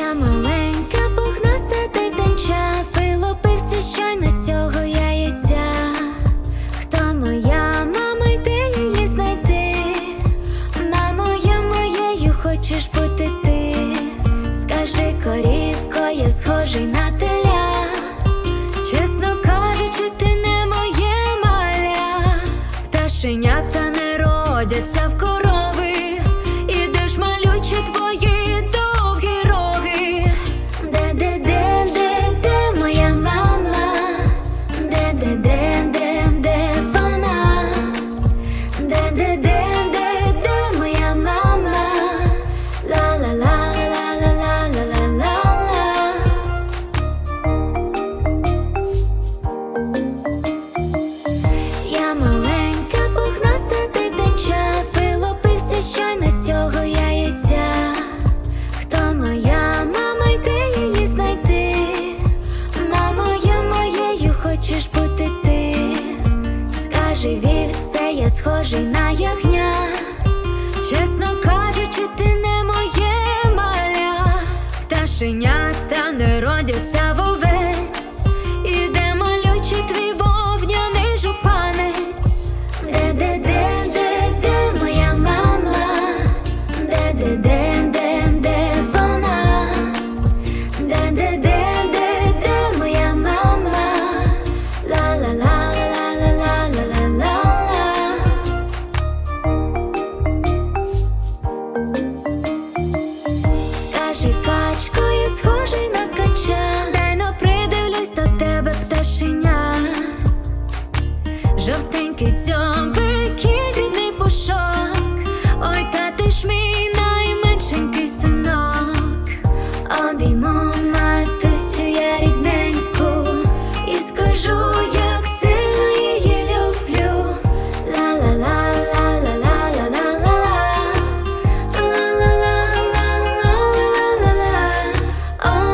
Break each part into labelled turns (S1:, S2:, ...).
S1: я маленька, пухнаста дитинча Вилупився щойно з цього яйця Хто моя мама й її знайти? Мамою моєю хочеш бути ти, скажи корівко, я схожий на теля. Чесно кажучи, ти не моє маля, пташенята не родяться в Я схожий на ягня. Чесно кажучи, ти не моє маля пташеня. обійму матусю я рідненьку, і як сильно її люблю. Лала ла, ла, ла,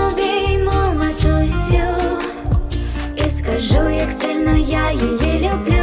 S1: Обійму матусю, і скажу, як сильно я її люблю.